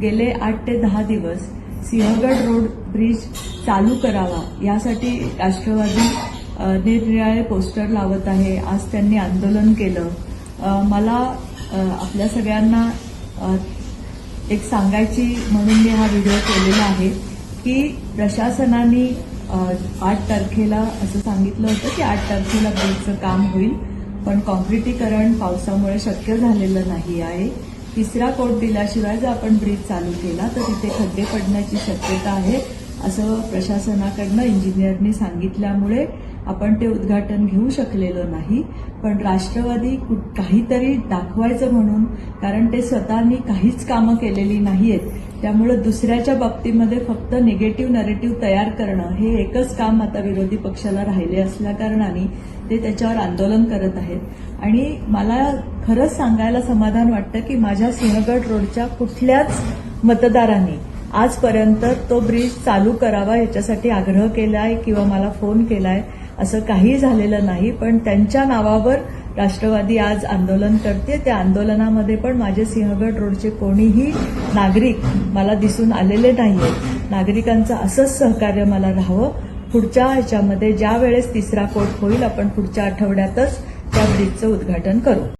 गेले आठ ते दहा दिवस सिंहगड रोड ब्रिज चालू करावा यासाठी राष्ट्रवादी निरनिराळे पोस्टर लावत आहे. आज त्यांनी आंदोलन केलं. मला आपल्या सगळ्यांना एक सांगायची म्हणून मी हा व्हिडिओ केलेला आहे की प्रशासनाने आठ तारखेला असं सांगितलं होतं की आठ तारखेला ब्रिजचं काम होईल पण कॉन्क्रिटीकरण पावसामुळे शक्य झालेलं नाही आहे. तिसरा कोट दिल्याशिवाय जर आपण ब्रिज चालू केला तर तिथे खड्डे पडण्याची शक्यता आहे. असं प्रशासनाकडनं इंजिनियरनी सांगितल्यामुळे आपण ते उद्घाटन घेऊ शकलेलो नाही. पण राष्ट्रवादी कुठ- काहीतरी दाखवायचं म्हणून कारण ते स्वतःनी काहीच कामं केलेली नाहीयेत. त्यामुळं दुसऱ्याच्या बाबतीमध्ये फक्त निगेटिव्ह नरेटिव्ह तयार करणं हे एकच काम आता विरोधी पक्षाला राहिले असल्याकारणाने ते त्याच्यावर आंदोलन करत आहेत. आणि मला खरंच सांगायला समाधान वाटतं की माझ्या सिंहगड रोडच्या कुठल्याच मतदारांनी आजपर्यंत तो ब्रिज चालू करावा याच्यासाठी आग्रह केलाय किंवा मला फोन केलाय असं काही झालेलं नाही पण त्यांच्या नावावर राष्ट्रवादी आज आंदोलन करते. त्या आंदोलनामध्ये पण माझे सिंहगड रोडचे कोणीही नागरिक मला दिसून आलेले नाहीयेत. नागरिकांचं असंच सहकार्य मला राहावं. पुढच्या ह्याच्यामध्ये ज्या वेळेस तिसरा कोट होईल आपण पुढच्या आठवड्यातच त्या ब्रिजचं उद्घाटन करू.